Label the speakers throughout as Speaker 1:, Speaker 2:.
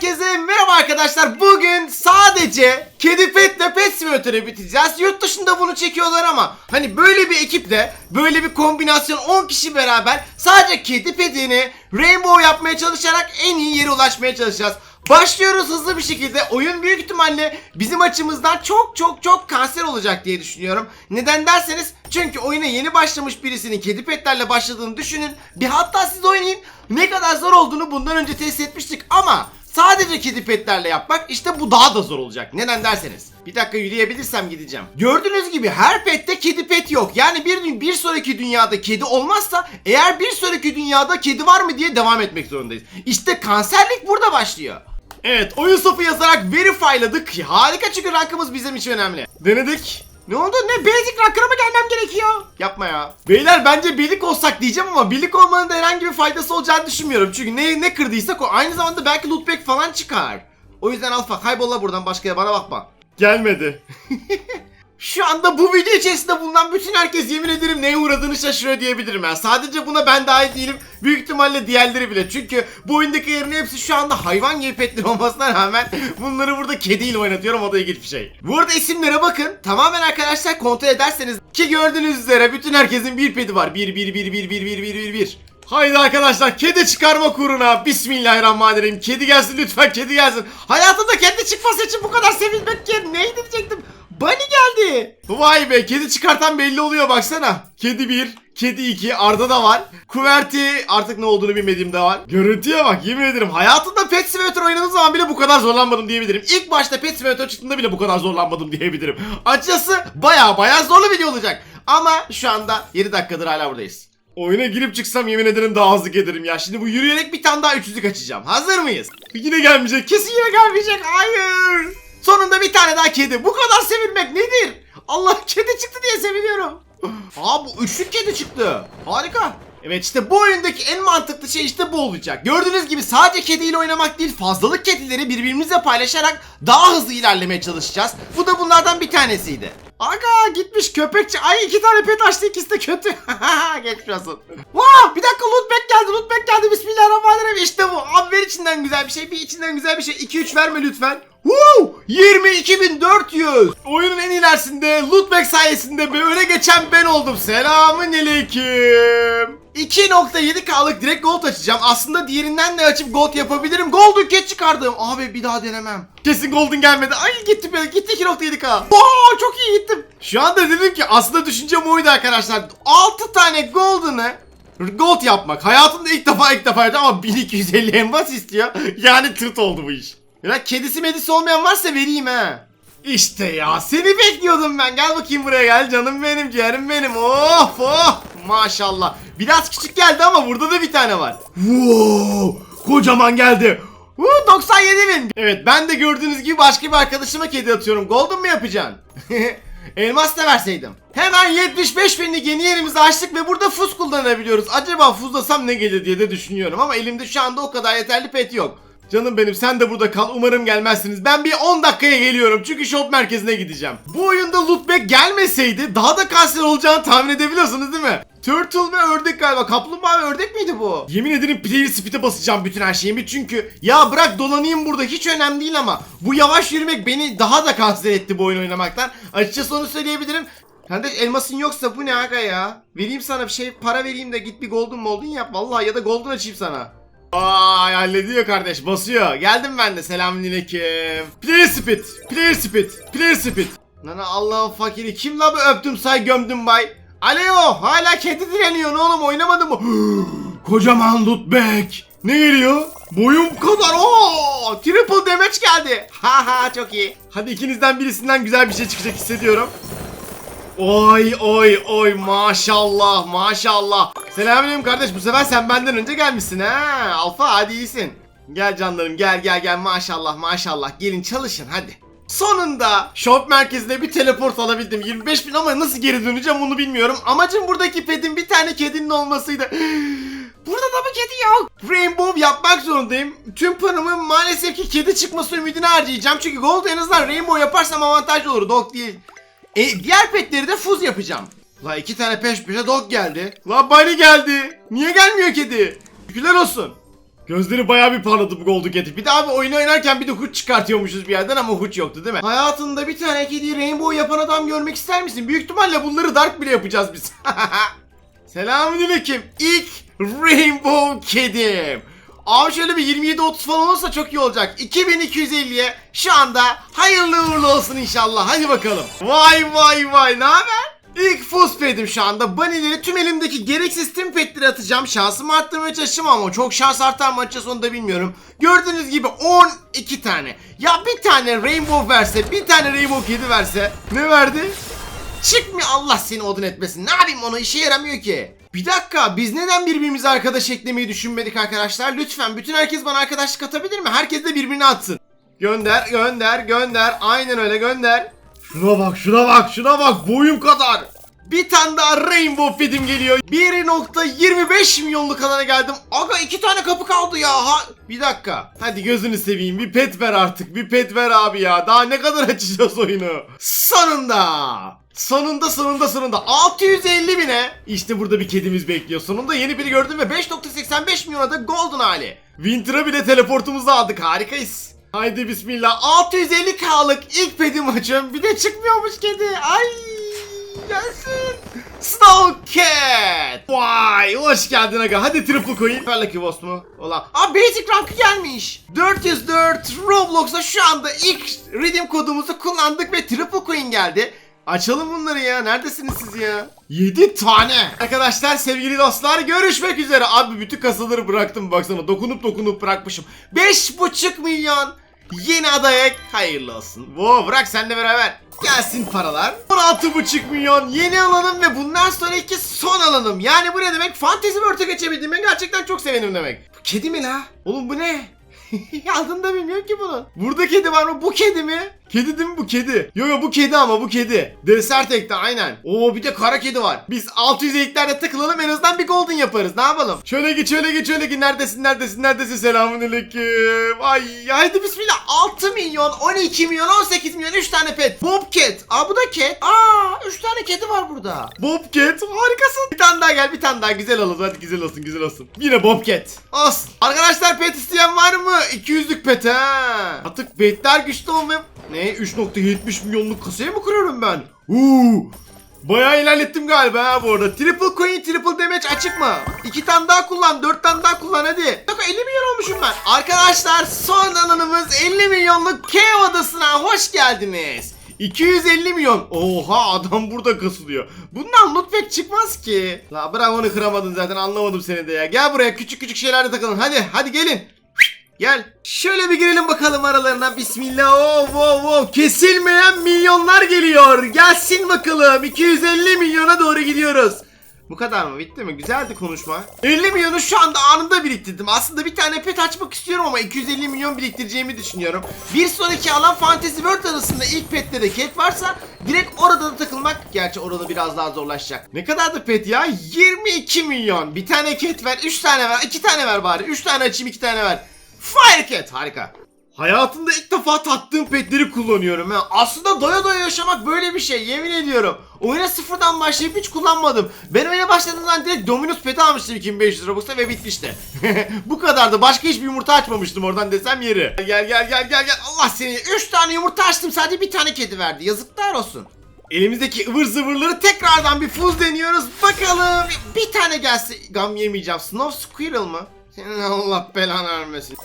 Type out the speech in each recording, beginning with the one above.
Speaker 1: Herkese merhaba arkadaşlar. Bugün sadece Kedi Pet ve Pet Simulator'ı bitireceğiz. Yurt dışında bunu çekiyorlar ama hani böyle bir ekiple, böyle bir kombinasyon 10 kişi beraber sadece Kedi Pet'ini Rainbow yapmaya çalışarak en iyi yere ulaşmaya çalışacağız. Başlıyoruz hızlı bir şekilde. Oyun büyük ihtimalle bizim açımızdan çok çok çok kanser olacak diye düşünüyorum. Neden derseniz çünkü oyuna yeni başlamış birisinin kedi petlerle başladığını düşünün. Bir hatta siz oynayın. Ne kadar zor olduğunu bundan önce test etmiştik ama sadece kedi petlerle yapmak işte bu daha da zor olacak. Neden derseniz. Bir dakika yürüyebilirsem gideceğim. Gördüğünüz gibi her pette kedi pet yok. Yani bir bir sonraki dünyada kedi olmazsa eğer bir sonraki dünyada kedi var mı diye devam etmek zorundayız. İşte kanserlik burada başlıyor. Evet oyun sofu yazarak verifyladık. Harika çünkü rankımız bizim için önemli. Denedik. Ne oldu? Ne basic rankına mı gelmem gerekiyor? Yapma ya. Beyler bence birlik olsak diyeceğim ama birlik olmanın da herhangi bir faydası olacağını düşünmüyorum. Çünkü ne ne kırdıysak o aynı zamanda belki lootback falan çıkar. O yüzden alfa kaybolla buradan başkaya bana bakma. Gelmedi. Şu anda bu video içerisinde bulunan bütün herkes yemin ederim neye uğradığını şaşırıyor diyebilirim ben. Sadece buna ben dahil değilim. Büyük ihtimalle diğerleri bile. Çünkü bu oyundaki yerin hepsi şu anda hayvan gibi petler olmasına rağmen bunları burada kediyle oynatıyorum. O da ilginç bir şey. Bu arada isimlere bakın. Tamamen arkadaşlar kontrol ederseniz ki gördüğünüz üzere bütün herkesin bir peti var. 1 1 1 1 1 1 1 1 1. Haydi arkadaşlar kedi çıkarma kuruna Bismillahirrahmanirrahim Kedi gelsin lütfen kedi gelsin Hayatımda kedi çıkması için bu kadar sevinmek ki neydi Vay be kedi çıkartan belli oluyor baksana Kedi 1 Kedi 2 Arda da var Kuverti artık ne olduğunu bilmediğim de var Görüntüye bak yemin ederim Hayatımda Pet Simulator oynadığım zaman bile bu kadar zorlanmadım diyebilirim İlk başta Pet Simulator çıktığında bile bu kadar zorlanmadım diyebilirim Açıkçası baya baya zorlu video olacak Ama şu anda 7 dakikadır hala buradayız Oyuna girip çıksam yemin ederim daha hızlı gelirim ya. Şimdi bu yürüyerek bir tane daha 300'lük açacağım. Hazır mıyız? Yine gelmeyecek. Kesin yine gelmeyecek. Hayır. Sonunda bir tane daha kedi. Bu kadar sevinmek nedir? Allah kedi çıktı diye seviniyorum. Aa bu üçlük kedi çıktı. Harika. Evet işte bu oyundaki en mantıklı şey işte bu olacak. Gördüğünüz gibi sadece kediyle oynamak değil fazlalık kedileri birbirimizle paylaşarak daha hızlı ilerlemeye çalışacağız. Bu da bunlardan bir tanesiydi. Aga gitmiş köpekçi. Ay iki tane pet açtı ikisi de kötü. Geçmiş olsun. Vaa bir dakika lootback geldi lootback geldi. Bismillahirrahmanirrahim işte bu. Abi ver içinden güzel bir şey. Bir içinden güzel bir şey. 2-3 verme lütfen. Woo! 22.400. Oyunun en ilerisinde lootback sayesinde bir öne geçen ben oldum. Selamün aleyküm. 2.7k'lık direkt gold açacağım. Aslında diğerinden de açıp gold yapabilirim. Golden cat çıkardım. Abi bir daha denemem. Kesin golden gelmedi. Ay gitti be. Gitti 2.7k. Oo çok iyi gittim. Şu anda dedim ki aslında düşüncem oydu arkadaşlar. 6 tane golden'ı gold yapmak. Hayatımda ilk defa ilk defa yapacağım ama 1250 envas istiyor. Yani tırt oldu bu iş. Ya kedisi medisi olmayan varsa vereyim ha. İşte ya seni bekliyordum ben. Gel bakayım buraya gel canım benim ciğerim benim. Oh oh maşallah. Biraz küçük geldi ama burada da bir tane var. Wow kocaman geldi. Woo, 97 bin. Evet ben de gördüğünüz gibi başka bir arkadaşıma kedi atıyorum. Golden mı yapacaksın? Elmas da verseydim. Hemen 75 binlik yeni yerimizi açtık ve burada fuz kullanabiliyoruz. Acaba fuzlasam ne gelir diye de düşünüyorum ama elimde şu anda o kadar yeterli pet yok. Canım benim sen de burada kal umarım gelmezsiniz. Ben bir 10 dakikaya geliyorum çünkü shop merkezine gideceğim. Bu oyunda lootback gelmeseydi daha da kanser olacağını tahmin edebiliyorsunuz değil mi? Turtle ve ördek galiba. Kaplumbağa ve ördek miydi bu? Yemin ederim player speed'e basacağım bütün her şeyimi çünkü ya bırak dolanayım burada hiç önemli değil ama bu yavaş yürümek beni daha da kanser etti bu oyun oynamaktan. Açıkçası onu söyleyebilirim. Kardeş elmasın yoksa bu ne aga ya? Vereyim sana bir şey para vereyim de git bir golden molden yap vallahi ya da golden açayım sana. Ay hallediyor kardeş basıyor. Geldim ben de selamünaleyküm. Player speed, player speed, player speed. Nana Allah'ın fakiri kim la bu öptüm say gömdüm bay. Alo hala kedi direniyor oğlum oynamadı mı? Kocaman lootback. Ne geliyor? Boyum kadar. Oo, triple damage geldi. Ha ha çok iyi. Hadi ikinizden birisinden güzel bir şey çıkacak hissediyorum. Oy oy oy maşallah maşallah. Selamünaleyküm kardeş bu sefer sen benden önce gelmişsin ha. Alfa hadi iyisin. Gel canlarım gel gel gel maşallah maşallah gelin çalışın hadi. Sonunda shop merkezine bir teleport alabildim. 25 bin ama nasıl geri döneceğim onu bilmiyorum. Amacım buradaki pedin bir tane kedinin olmasıydı. Burada da bir kedi yok. Rainbow yapmak zorundayım. Tüm paramı maalesef ki kedi çıkması ümidine harcayacağım. Çünkü gold en azından rainbow yaparsam avantajlı olur. Dog değil. E, diğer petleri de fuz yapacağım. La iki tane peş peşe dog geldi. La bunny geldi. Niye gelmiyor kedi? Şükürler olsun. Gözleri bayağı bir parladı bu Golden Cat'in. Bir de abi oyunu oynarken bir de huç çıkartıyormuşuz bir yerden ama huç yoktu değil mi? Hayatında bir tane kediyi rainbow yapan adam görmek ister misin? Büyük ihtimalle bunları dark bile yapacağız biz. Selamünaleyküm. İlk rainbow kedim. Abi şöyle bir 27-30 falan olursa çok iyi olacak. 2250'ye şu anda hayırlı uğurlu olsun inşallah. Hadi bakalım. Vay vay vay ne haber? İlk Fuzzpad'im şu anda. Bunny'leri tüm elimdeki gereksiz tüm petleri atacağım. Şansımı arttırmaya çalışacağım ama çok şans artar mı açacağız onu da bilmiyorum. Gördüğünüz gibi 12 tane. Ya bir tane Rainbow verse, bir tane Rainbow kedi verse ne verdi? Çıkmıyor Allah seni odun etmesin. Ne yapayım onu işe yaramıyor ki. Bir dakika biz neden birbirimize arkadaş eklemeyi düşünmedik arkadaşlar? Lütfen bütün herkes bana arkadaşlık atabilir mi? Herkes de birbirine atsın. Gönder gönder gönder. Aynen öyle gönder. Şuna bak şuna bak şuna bak boyum kadar. Bir tane daha Rainbow Feed'im geliyor. 1.25 milyonluk kadar geldim. Aga iki tane kapı kaldı ya. Ha, bir dakika. Hadi gözünü seveyim. Bir pet ver artık. Bir pet ver abi ya. Daha ne kadar açacağız oyunu? Sonunda. Sonunda sonunda sonunda 650 bine işte burada bir kedimiz bekliyor. Sonunda yeni biri gördüm ve 5.85 milyona da golden hali. Winter'a bile teleportumuzu aldık harikayız. Haydi bismillah 650k'lık ilk pedim açıyorum bir de çıkmıyormuş kedi ay gelsin. Snow Cat. Vay hoş geldin aga. Hadi triple coin. Ver Lucky Boss mu? Ola. Aa basic rankı gelmiş. 404 Roblox'a şu anda ilk redeem kodumuzu kullandık ve triple coin geldi. Açalım bunları ya. Neredesiniz siz ya? 7 tane. Arkadaşlar sevgili dostlar görüşmek üzere. Abi bütün kasaları bıraktım baksana. Dokunup dokunup bırakmışım. 5,5 milyon. Yeni adaya hayırlı olsun. Wow bırak senle beraber. Gelsin paralar. 16,5 milyon yeni alanım ve bundan sonraki son alanım. Yani bu ne demek? Fantasy World'e geçebildiğime gerçekten çok sevindim demek. Bu kedi mi la? Oğlum bu ne? Adını da bilmiyorum ki bunun. Burada kedi var mı? Bu kedi mi? Kedi değil mi bu kedi? Yo yo bu kedi ama bu kedi. Desert Egg'de aynen. Oo bir de kara kedi var. Biz 600 eğiklerde takılalım en azından bir golden yaparız. Ne yapalım? Şöyle git şöyle git şöyle git. Neredesin neredesin neredesin? Selamünaleyküm. Ay haydi bismillah. 6 milyon, 12 milyon, 18 milyon 3 tane pet. Bobcat. Aa bu da cat. Aa 3 tane kedi var burada. Bobcat harikasın. Bir tane daha gel bir tane daha güzel olsun. Hadi güzel olsun güzel olsun. Yine Bobcat. Olsun. Arkadaşlar pet isteyen var mı? 200'lük pet ha. Artık petler güçlü olmaya... Ne? 3.70 milyonluk kasayı mı kuruyorum ben? Uuu. Bayağı ilerlettim galiba ha bu arada. Triple coin, triple damage açık mı? İki tane daha kullan, dört tane daha kullan hadi. Bak 50 milyon olmuşum ben. Arkadaşlar son alanımız 50 milyonluk Cave Adası'na hoş geldiniz. 250 milyon. Oha adam burada kasılıyor. Bundan loot pek çıkmaz ki. La bırak onu kıramadın zaten anlamadım seni de ya. Gel buraya küçük küçük şeylerle takılın. Hadi hadi gelin. Gel. Şöyle bir girelim bakalım aralarına. Bismillah. Oh, oh, oh. Kesilmeyen milyonlar geliyor. Gelsin bakalım. 250 milyona doğru gidiyoruz. Bu kadar mı? Bitti mi? Güzeldi konuşma. 50 milyonu şu anda anında biriktirdim. Aslında bir tane pet açmak istiyorum ama 250 milyon biriktireceğimi düşünüyorum. Bir sonraki alan Fantasy World arasında ilk pette de cat varsa direkt orada da takılmak. Gerçi orada biraz daha zorlaşacak. Ne kadardı pet ya? 22 milyon. Bir tane cat ver, 3 tane ver, 2 tane ver bari. 3 tane açayım, 2 tane ver. Firecat harika. Hayatımda ilk defa tattığım petleri kullanıyorum ha. Aslında doya doya yaşamak böyle bir şey yemin ediyorum. Oyuna sıfırdan başlayıp hiç kullanmadım. Ben oyuna başladığım zaman direkt Dominus peti almıştım 2500 Robux'a ve bitmişti. Bu kadardı. Başka hiçbir yumurta açmamıştım oradan desem yeri. Gel gel gel gel gel. Allah seni. 3 tane yumurta açtım sadece bir tane kedi verdi. Yazıklar olsun. Elimizdeki ıvır zıvırları tekrardan bir fuz deniyoruz. Bakalım bir tane gelse gam yemeyeceğim. Snow Squirrel mı? Senin Allah belanı vermesin.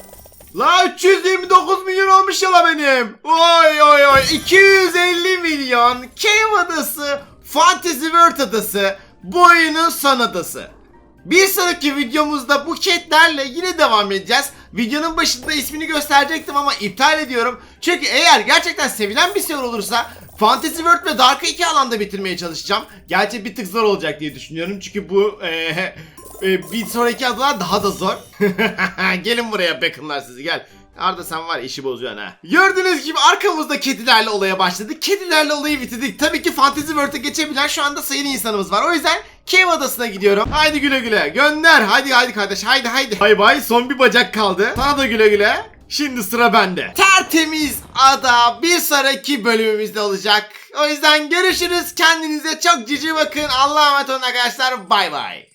Speaker 1: La 329 milyon olmuş ya la benim. Oy oy oy 250 milyon Cave adası Fantasy World adası bu oyunun son adası. Bir sonraki videomuzda bu catlerle yine devam edeceğiz. Videonun başında ismini gösterecektim ama iptal ediyorum. Çünkü eğer gerçekten sevilen bir server olursa Fantasy World ve Dark'ı iki alanda bitirmeye çalışacağım. Gerçi bir tık zor olacak diye düşünüyorum. Çünkü bu eee, e, bir sonraki adalar daha da zor. Gelin buraya Beckham'lar sizi gel. Arda sen var işi bozuyorsun ha. Gördüğünüz gibi arkamızda kedilerle olaya başladık. Kedilerle olayı bitirdik. Tabii ki Fantasy World'e geçebilen şu anda sayılı insanımız var. O yüzden Cave Adası'na gidiyorum. Haydi güle güle. Gönder. Haydi haydi kardeş. Haydi haydi. Bay bay. Son bir bacak kaldı. Sana da güle güle. Şimdi sıra bende. Tertemiz ada bir sonraki bölümümüzde olacak. O yüzden görüşürüz. Kendinize çok cici bakın. Allah'a emanet olun arkadaşlar. Bay bay.